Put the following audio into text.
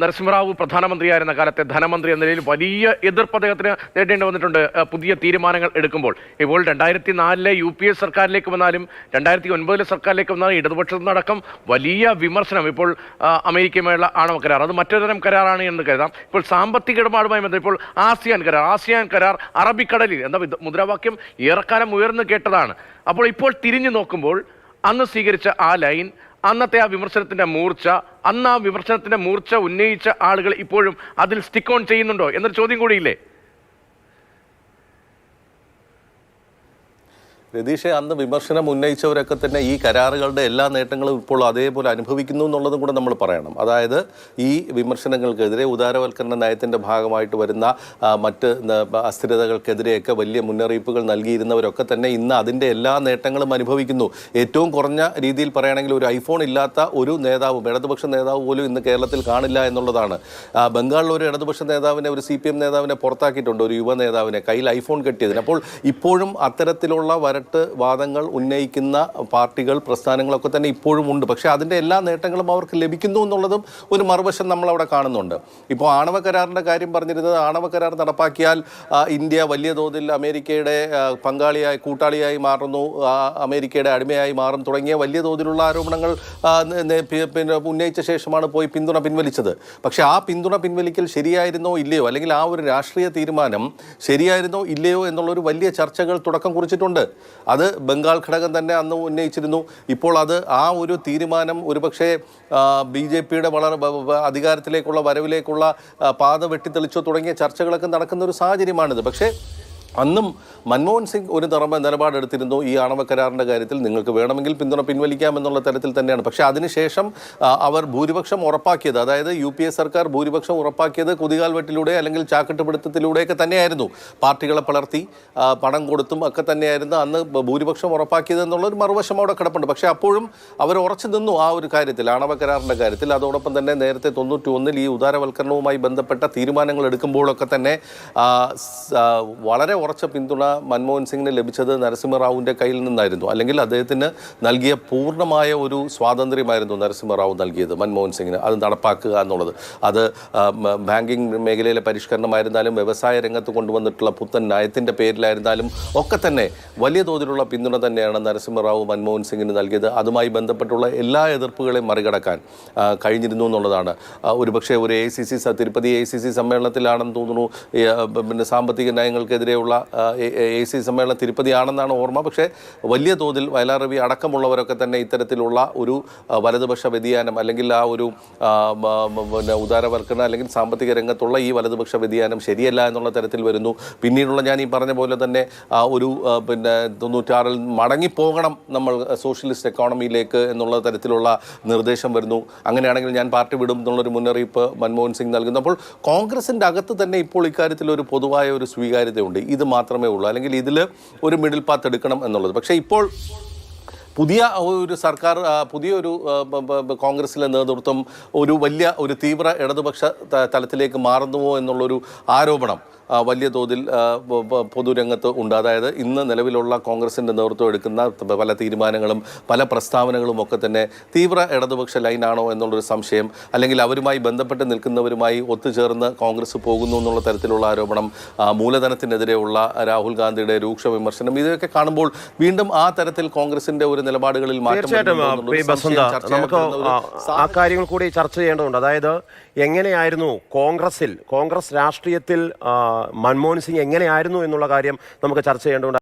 നരസിംഹറാവു പ്രധാനമന്ത്രിയായിരുന്ന കാലത്തെ ധനമന്ത്രി എന്ന നിലയിൽ വലിയ എതിർപ്പ് അദ്ദേഹത്തിന് നേടേണ്ടി വന്നിട്ടുണ്ട്. പുതിയ തീരുമാനങ്ങൾ എടുക്കുമ്പോൾ. ഇപ്പോൾ രണ്ടായിരത്തി നാലിലെ യു പി എ സർക്കാരിലേക്ക് വന്നാലും രണ്ടായിരത്തി ഒൻപതിലെ സർക്കാരിലേക്ക് വന്നാലും ഇടതുപക്ഷത്തു നിന്നടക്കം വലിയ വിമർശനം ഇപ്പോൾ അമേരിക്കയുമായുള്ള ആണവ കരാർ. അത് മറ്റൊരു തരം കരാറാണ് എന്ന് കരുതാം. ഇപ്പോൾ സാമ്പത്തിക ഇടപാടുമായി ബന്ധം ഇപ്പോൾ ആസിയാൻ കരാർ. ആസിയാൻ കരാർ അറബിക്കടലിൽ എന്ന മുദ്രാവാക്യം ഏറെക്കാലം ഉയർന്നു കേട്ടതാണ്. അപ്പോൾ ഇപ്പോൾ തിരിഞ്ഞു നോക്കുമ്പോൾ അന്ന് സ്വീകരിച്ച ആ ലൈൻ അന്നത്തെ ആ വിമർശനത്തിന്റെ മൂർച്ച അന്ന് ആ വിമർശനത്തിന്റെ മൂർച്ച ഉന്നയിച്ച ആളുകൾ ഇപ്പോഴും അതിൽ സ്റ്റിക്ക് ഓൺ ചെയ്യുന്നുണ്ടോ എന്നൊരു ചോദ്യം കൂടിയില്ലേ? രതീഷെ അന്ന് വിമർശനം ഉന്നയിച്ചവരൊക്കെ തന്നെ ഈ കരാറുകളുടെ എല്ലാ നേട്ടങ്ങളും ഇപ്പോൾ അതേപോലെ അനുഭവിക്കുന്നു എന്നുള്ളതും കൂടെ നമ്മൾ പറയണം. അതായത് ഈ വിമർശനങ്ങൾക്കെതിരെ ഉദാരവൽക്കരണ നയത്തിന്റെ ഭാഗമായിട്ട് വരുന്ന മറ്റ് അസ്ഥിരതകൾക്കെതിരെയൊക്കെ വലിയ മുന്നറിയിപ്പുകൾ നൽകിയിരുന്നവരൊക്കെ തന്നെ ഇന്ന് അതിന്റെ എല്ലാ നേട്ടങ്ങളും അനുഭവിക്കുന്നു. ഏറ്റവും കുറഞ്ഞ രീതിയിൽ പറയുകയാണെങ്കിൽ ഒരു ഐഫോൺ ഇല്ലാത്ത ഒരു നേതാവും ഇടതുപക്ഷ നേതാവ് പോലും ഇന്ന് കേരളത്തിൽ കാണില്ല എന്നുള്ളതാണ്. ബംഗാളിൽ ഒരു ഇടതുപക്ഷ നേതാവിനെ ഒരു സി പി എം നേതാവിനെ പുറത്താക്കിയിട്ടുണ്ട് ഒരു യുവ നേതാവിനെ കയ്യിൽ ഐഫോൺ കെട്ടിയതിന്. അപ്പോൾ ഇപ്പോഴും അത്തരത്തിലുള്ള വരട്ട് വാദങ്ങൾ ഉന്നയിക്കുന്ന പാർട്ടികൾ പ്രസ്ഥാനങ്ങളൊക്കെ തന്നെ ഇപ്പോഴും ഉണ്ട്. പക്ഷേ അതിന്റെ എല്ലാ നേട്ടങ്ങളും അവർക്ക് ലഭിക്കുന്നു എന്നുള്ളതും ഒരു മറുവശം നമ്മളവിടെ കാണുന്നുണ്ട്. ഇപ്പോൾ ആണവ കരാറിന്റെ കാര്യം പറഞ്ഞിരുന്നത് ആണവ കരാർ നടപ്പാക്കിയാൽ ഇന്ത്യ വലിയ തോതിൽ അമേരിക്കയുടെ പങ്കാളിയായി കൂട്ടാളിയായി മാറുന്നു. അമേരിക്കയുടെ അടിമയായി മാറും. തുടങ്ങിയ വലിയ തോതിലുള്ള ആരോപണങ്ങൾ പിന്നെ ഉന്നയിച്ച ശേഷമാണ് പോയി പിന്തുണ പിൻവലിച്ചത്. പക്ഷേ ആ പിന്തുണ പിൻവലിക്കൽ ശരിയായിരുന്നോ ഇല്ലയോ? അല്ലെങ്കിൽ ആ ഒരു രാഷ്ട്രീയ തീരുമാനം ശരിയായിരുന്നോ ഇല്ലയോ എന്നുള്ളൊരു വലിയ ചർച്ചകൾ തുടക്കം കുറിച്ചിട്ടുണ്ട്. അത് ബംഗാൾ ഘടകം തന്നെ അന്ന് ഉന്നയിച്ചിരുന്നു. ഇപ്പോൾ അത് ആ ഒരു തീരുമാനം ഒരുപക്ഷെ ബി ജെ പിയുടെ വളരെ അധികാരത്തിലേക്കുള്ള വരവിലേക്കുള്ള പാത വെട്ടിത്തെളിച്ചോ തുടങ്ങിയ ചർച്ചകളൊക്കെ നടക്കുന്ന ഒരു സാഹചര്യമാണിത്. പക്ഷേ അന്നും മൻമോഹൻ സിംഗ് ഒരു നിറമ നിലപാടെടുത്തിരുന്നു ഈ ആണവ കരാറിന്റെ കാര്യത്തിൽ. നിങ്ങൾക്ക് വേണമെങ്കിൽ പിന്തുണ പിൻവലിക്കാം എന്നുള്ള തരത്തിൽ തന്നെയാണ്. പക്ഷേ അതിനുശേഷം അവർ ഭൂരിപക്ഷം ഉറപ്പാക്കിയത് അതായത് യു പി എ സർക്കാർ ഭൂരിപക്ഷം ഉറപ്പാക്കിയത് കുതികാൽ വെട്ടിലൂടെ അല്ലെങ്കിൽ ചാക്കിട്ടുപിടുത്തത്തിലൂടെയൊക്കെ തന്നെയായിരുന്നു. പാർട്ടികളെ പിളർത്തി പണം കൊടുത്തും ഒക്കെ തന്നെയായിരുന്നു അന്ന് ഭൂരിപക്ഷം ഉറപ്പാക്കിയത് എന്നുള്ളൊരു മറുവശം അവിടെ കിടപ്പുണ്ട്. പക്ഷേ അപ്പോഴും അവർ ഉറച്ചു നിന്നു ആ ഒരു കാര്യത്തിൽ ആണവ കരാറിന്റെ കാര്യത്തിൽ. അതോടൊപ്പം തന്നെ നേരത്തെ തൊണ്ണൂറ്റി ഒന്നിൽ ഈ ഉദാരവൽക്കരണവുമായി ബന്ധപ്പെട്ട തീരുമാനങ്ങൾ എടുക്കുമ്പോഴൊക്കെ തന്നെ വളരെ ഉറച്ച പിന്തുണ മൻമോഹൻ സിംഗിന് ലഭിച്ചത് നരസിംഹറാവുവിന്റെ കയ്യിൽ നിന്നായിരുന്നു. അല്ലെങ്കിൽ അദ്ദേഹത്തിന് നൽകിയ പൂർണമായ ഒരു സ്വാതന്ത്ര്യമായിരുന്നു നരസിംഹറാവു നൽകിയത് മൻമോഹൻ സിംഗിന്. അത് നടപ്പാക്കുക എന്നുള്ളത്. അത് ബാങ്കിങ് മേഖലയിലെ പരിഷ്കരണമായിരുന്നാലും വ്യവസായ രംഗത്ത് കൊണ്ടുവന്നിട്ടുള്ള പുത്തൻ നയത്തിന്റെ പേരിലായിരുന്നാലും ഒക്കെ തന്നെ വലിയ തോതിലുള്ള പിന്തുണ തന്നെയാണ് നരസിംഹറാവു മൻമോഹൻ സിംഗിന് നൽകിയത്. അതുമായി ബന്ധപ്പെട്ടുള്ള എല്ലാ എതിർപ്പുകളെയും മറികടക്കാൻ കഴിഞ്ഞിരുന്നു എന്നുള്ളതാണ്. ഒരുപക്ഷെ ഒരു A C C Tirupati A C C സമ്മേളനത്തിലാണെന്ന് തോന്നുന്നു. പിന്നെ സാമ്പത്തിക നയങ്ങൾക്കെതിരെയുള്ള എ സി സമ്മേളനം തിരുപ്പതിയാണെന്നാണ് ഓർമ്മ. പക്ഷേ വലിയ തോതിൽ വയലാർ രവി അടക്കമുള്ളവരൊക്കെ തന്നെ ഇത്തരത്തിലുള്ള ഒരു വലതുപക്ഷ വ്യതിയാനം അല്ലെങ്കിൽ ആ ഒരു പിന്നെ ഉദാരവൽക്കരണ അല്ലെങ്കിൽ സാമ്പത്തിക രംഗത്തുള്ള ഈ വലതുപക്ഷ വ്യതിയാനം ശരിയല്ല എന്നുള്ള തരത്തിൽ വരുന്നു. പിന്നീടുള്ള ഞാൻ ഈ പറഞ്ഞ പോലെ തന്നെ ഒരു പിന്നെ തൊണ്ണൂറ്റാറിൽ മടങ്ങിപ്പോകണം നമ്മൾ സോഷ്യലിസ്റ്റ് എക്കോണമിയിലേക്ക് എന്നുള്ള തരത്തിലുള്ള നിർദ്ദേശം വരുന്നു. അങ്ങനെയാണെങ്കിൽ ഞാൻ പാർട്ടി വിടും എന്നുള്ളൊരു മുന്നറിയിപ്പ് മൻമോഹൻ സിംഗ് നൽകുന്നു. അപ്പോൾ കോൺഗ്രസിന്റെ അകത്ത് തന്നെ ഇപ്പോൾ ഇക്കാര്യത്തിൽ ഒരു പൊതുവായ ഒരു സ്വീകാര്യതയുണ്ട്. ഇത് മാത്രമേ ഉള്ളൂ. അല്ലെങ്കിൽ ഇതിൽ ഒരു മിഡിൽ പാത്ത് എടുക്കണം എന്നുള്ളത്. പക്ഷേ ഇപ്പോൾ പുതിയ ഒരു സർക്കാർ പുതിയൊരു കോൺഗ്രസിലെ നേതൃത്വം ഒരു വലിയ ഒരു തീവ്ര ഇടതുപക്ഷ തലത്തിലേക്ക് മാറുന്നുവോ എന്നുള്ളൊരു ആരോപണം വലിയ തോതിൽ പൊതുരംഗത്ത് ഉണ്ട്. അതായത് ഇന്ന് നിലവിലുള്ള കോൺഗ്രസിന്റെ നേതൃത്വം എടുക്കുന്ന പല തീരുമാനങ്ങളും പല പ്രസ്താവനകളും ഒക്കെ തന്നെ തീവ്ര ഇടതുപക്ഷ ലൈനാണോ എന്നുള്ളൊരു സംശയം അല്ലെങ്കിൽ അവരുമായി ബന്ധപ്പെട്ട് നിൽക്കുന്നവരുമായി ഒത്തുചേർന്ന് കോൺഗ്രസ് പോകുന്നു എന്നുള്ള തരത്തിലുള്ള ആരോപണം മൂലധനത്തിനെതിരെയുള്ള രാഹുൽ ഗാന്ധിയുടെ രൂക്ഷ വിമർശനം ഇതൊക്കെ കാണുമ്പോൾ വീണ്ടും ആ തരത്തിൽ കോൺഗ്രസിന്റെ ഒരു നിലപാടുകളിൽ മാറ്റം ആ, നമുക്ക് കാര്യങ്ങൾ കൂടി ചർച്ച ചെയ്യേണ്ടതുണ്ട്. അതായത് എങ്ങനെയായിരുന്നു കോൺഗ്രസിൽ കോൺഗ്രസ് രാഷ്ട്രീയത്തിൽ മൻമോഹൻ സിംഗ് എങ്ങനെയായിരുന്നു എന്നുള്ള കാര്യം നമുക്ക് ചർച്ച ചെയ്യേണ്ടതുണ്ട്.